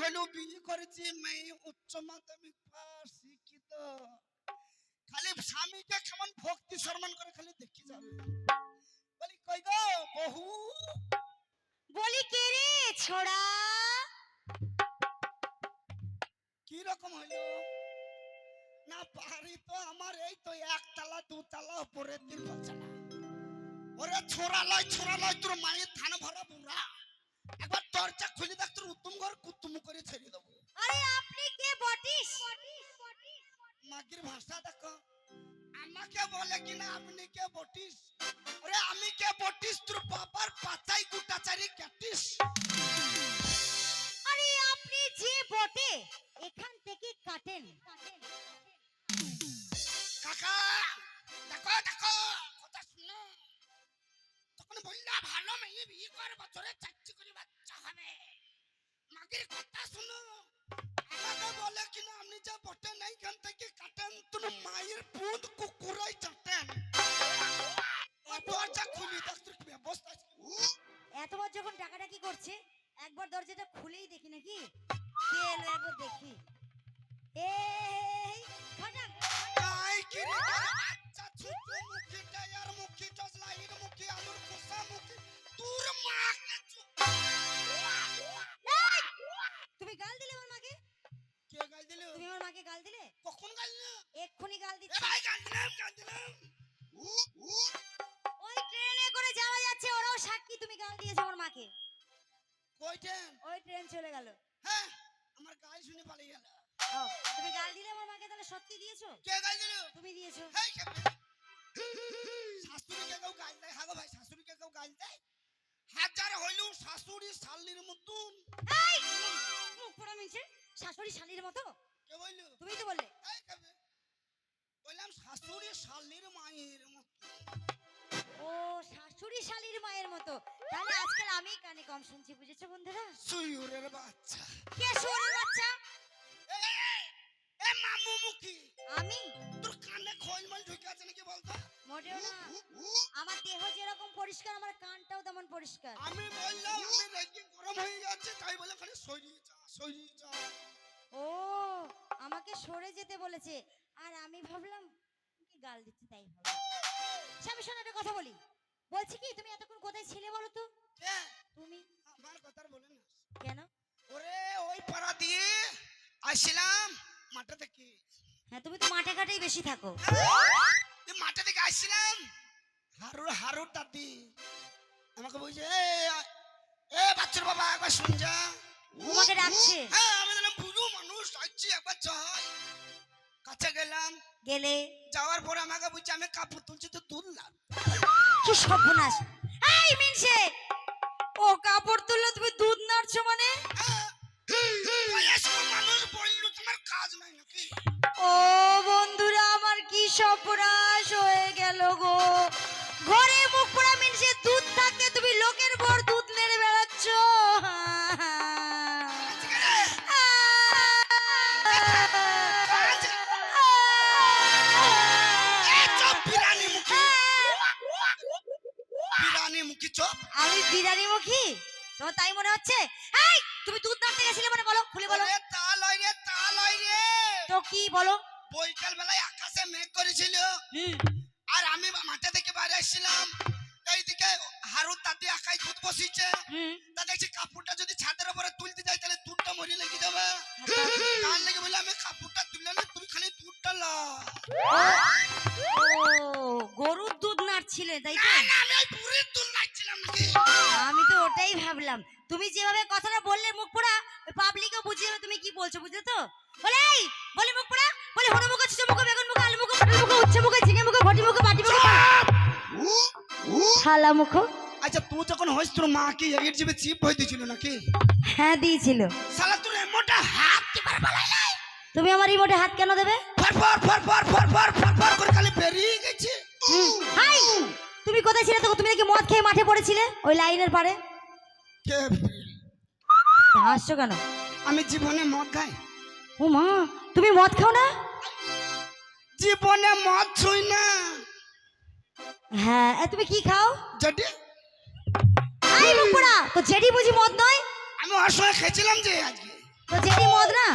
হইলেও বিয়ে করেছি মেয়ে উচ্চ মাধ্যমিক পাস শিক্ষিত। খালি স্বামীকে কেমন ভক্তি সম্মান করে খালি দেখি যাবে। বলি কই গো বহু? বলি কে রে ছোড়া? কি রকম হইল না পাহাড়ি তো আমার এই তো একতলা দুতলা উপরে তিন ওরে ছোড়া লয় ছোড়া লয় তোর মায়ের ধান ভরা বুড়া। একবার দরজা খুলে দেখ তোর উত্তম ঘর কুত্তুম করে ছেড়ে দেবো। আরে আপনি কে বটিস? মাগির ভাষা দেখো আমাকে বলে কিনা আপনি কে বটিস? ওরে আমি কে বটিস তোর বাবার পাতাই গুটা চারি কাটিস। আরে আপনি যে বটে এখান থেকে কাটেন। কাকা দেখো দেখো কথা শুনো। তখন বললা ভালো মেয়ে বিয়ে কর বছরে হবে মাগির কথা শুনো। আমাকে বলে কিনা আপনি যা বটে নাই খান থেকে কাটেন তুমি মায়ের পুঁত কুকুরাই চাটেন। দরজা খুলি, দেখ তোর ব্যবস্থা এতবার যখন টাকাটা কি করছে, একবার দরজাটা খুলেই দেখি নাকি? তুমি গাল দিলে আমার মাকে তাহলে সত্যি দিয়েছ? কে গাল দিল? তুমি দিয়েছ। শাশুড়িকে কেউ গাল দেয়? হাগো ভাই শাশুড়িকে কেউ গাল দেয়? হাজার হইলেও শাশুড়ি শালির মতন। এই! মুখ পোড়া মিছে শাশুড়ি শালির মতো? কে বলল? তুমি তো বললে। বললাম শাশুড়ি শালির মায়ের মতন ও শাশুড়ি শালির মায়ের মতো। তাহলে আজকাল আমি কানে কম শুনছি বুঝেছ বন্ধুরা? সুয়ুরের বাচ্চা। কে শুয়োরের বাচ্চা? এ মামু মুখি আমি? তোর কানে খোল ঢুকে আছে নাকি বলতো মোটেও না। আমার দেহ যেরকম পরিষ্কার আমার কানটাও তেমন পরিষ্কার। আমি বললাম আমি রেগে গরম হয়ে যাচ্ছে তাই বলে খালি সরিয়ে যা সরিয়ে যা। ও আমাকে সরে যেতে বলেছে। আর আমি ভাবলাম কি গাল দিচ্ছে তাই ভাবলাম। স্বামী শোনো একটা কথা বলি। বলছি কি তুমি এতক্ষণ কোথায় ছিলে বলো তো? তুমি? আমার কথা বলে না কেন? ওরে ওই পাড়া দিয়ে আসছিলাম মাঠে থেকে। হ্যাঁ তুমি তো মাঠে ঘাটেই বেশি থাকো। এই মাঠে থেকে আসছিলাম হারুর হারুর দাদি। আমাকে বলছে এ এ বাচ্চার বাবা একবার শুন যা। তোমাকে ডাকছে? হ্যাঁ আমি বললাম বুড়ো মানুষ ডাকছি একবার যাই। কাছে গেলাম। গেলে? যাওয়ার পরে আমাকে বলছে আমি কাপড় তুলছি তো তুললাম। কি সর্বনাশ। এই মিনসে! তোমার তাই মনে হচ্ছে? এই তুমি দুধ নাড়তে গেছিলে মানে বলো খুলে বলো। তা লয় রে তা লয় রে। তো কি বলো? বৈকাল বেলায় আকাশে মেঘ করেছিল। আর আমি মাঠে থেকে বাইরে আসছিলাম। এইদিকে হারুর দাদি আকাই দুধ বসিয়েছে হুম। তা দেখছি কাপড়টা যদি ছাদের উপরে তুলতে যাই তাহলে দুধটা মরি লেগে যাবে। তার লেগে বলে আমি কাপড়টা তুলে না তুমি খালি দুধটা লা গরুর দুধ নাড়ছিলে তাই তো? আমি ওই বুড়ির দুধ নাকি? আমি ওটাই ভাবলাম। তুমি যেভাবে কথাটা বললে মুখ পোড়া পাবলিকও বুঝে যাবে তুমি কি বলছো বুঝলে তো? বলে এই বলে মুখ পোড়া বলে হনু মুখ ছোট মুখ বেগুন মুখ আলু মুখ পটল মুখ উচ্ছে মুখ ঝিঙে মুখ ভটি মুখ বাটি মুখ থালা মুখ আচ্ছা তুই যখন হইস তোর মা কি এর জিবে চিপ হয়ে দিয়েছিল নাকি? হ্যাঁ দিয়েছিল। শালা তোর এমনটা হাত কি করে বালাইলাই তুমি আমার রিমোটে হাত কেন দেবে? ফর ফর ফর ফর ফর ফর ফর ফর করে খালি বেরিয়ে গেছে। হাই! তুমি কোথায় ছিলে তো তুমি নাকি মদ খেয়ে মাঠে পড়েছিলে? ওই লাইনের পারে কে? হাসছো কেন? আমি জীবনে মদ খাই। ও মা তুমি মদ খাও না? জীবনে মদ ছুই না। হ্যাঁ এ, তুমি কি খাও? যদি আই মুখ তো জেডি বুঝি মদ নয়? আমি অসময় খেয়েছিলাম যে আজকে। তো যেটি মদ না?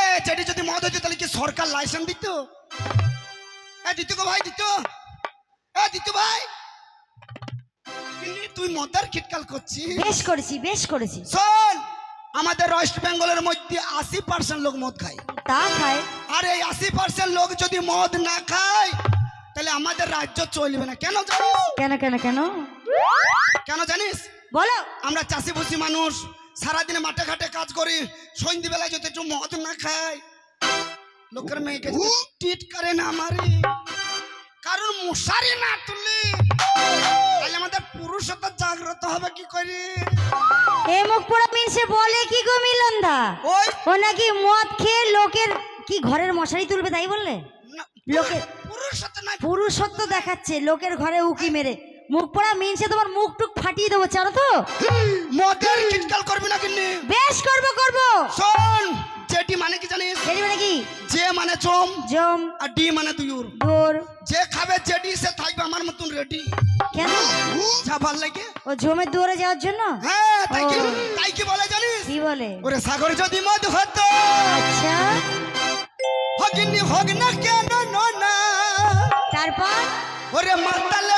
এ যেটি যদি মদ হইতো তাহলে কি সরকার লাইসেন্স দিত? এ দিত গো ভাই দিত। এ দিত ভাই। তুই মদের খিটকাল করছিস? বেশ করেছি বেশ করেছি। শোন আমাদের ওয়েস্ট বেঙ্গলের মধ্যে আশি পার্সেন্ট লোক মদ খায়। তা খায়। আর এই আশি পার্সেন্ট লোক যদি মদ না খায় তাহলে আমাদের রাজ্য চলবে না। কেন জানিস? কেন কেন কেন? কেন জানিস? বলো। আমরা চাষি ভুষি মানুষ সারাদিনে মাঠে ঘাটে কাজ করি সন্ধ্যেবেলায় যদি একটু মদ না খাই লোকের মেয়েকে টিট করে না মারি কারণ মশারি না তুলি। আমাদের পুরুষত্ব জাগ্রত হবে কি করি? এ মুখ পোড়া মিনসে বলে কি গো মিলনদা? ওই। ও নাকি মদ খেয়ে লোকের কি ঘরের মশারি তুলবে তাই বললে? না, লোকে- পুরুষত্ব নাই পুরুষত্ব দেখাচ্ছে লোকের ঘরে উকি মেরে। মুখ পোড়া মিনসে তোমার মুখ টুক ফাটিয়ে দেবো জানো তো? মদের কিটকাল করবি না কিন্নি? বেশ করব করব। শোন। জেটি মানে কি জানিস? সেটি মানে কি? যে মানে চম জম। আর ডি মানে দুয়ুর দোর যে খাবে জেডি সে থাকবে আমার মতন রেডি কেন? যা ভালো লাগে। ও জমে দুয়ারে যাওয়ার জন্য? হ্যাঁ তাই কি তাই কি বলে জানিস? কি বলে? ওরে সাগর যদি মদ হতো আচ্ছা। হগিনি হোক না কেন না। তারপর? ওরে মাতালে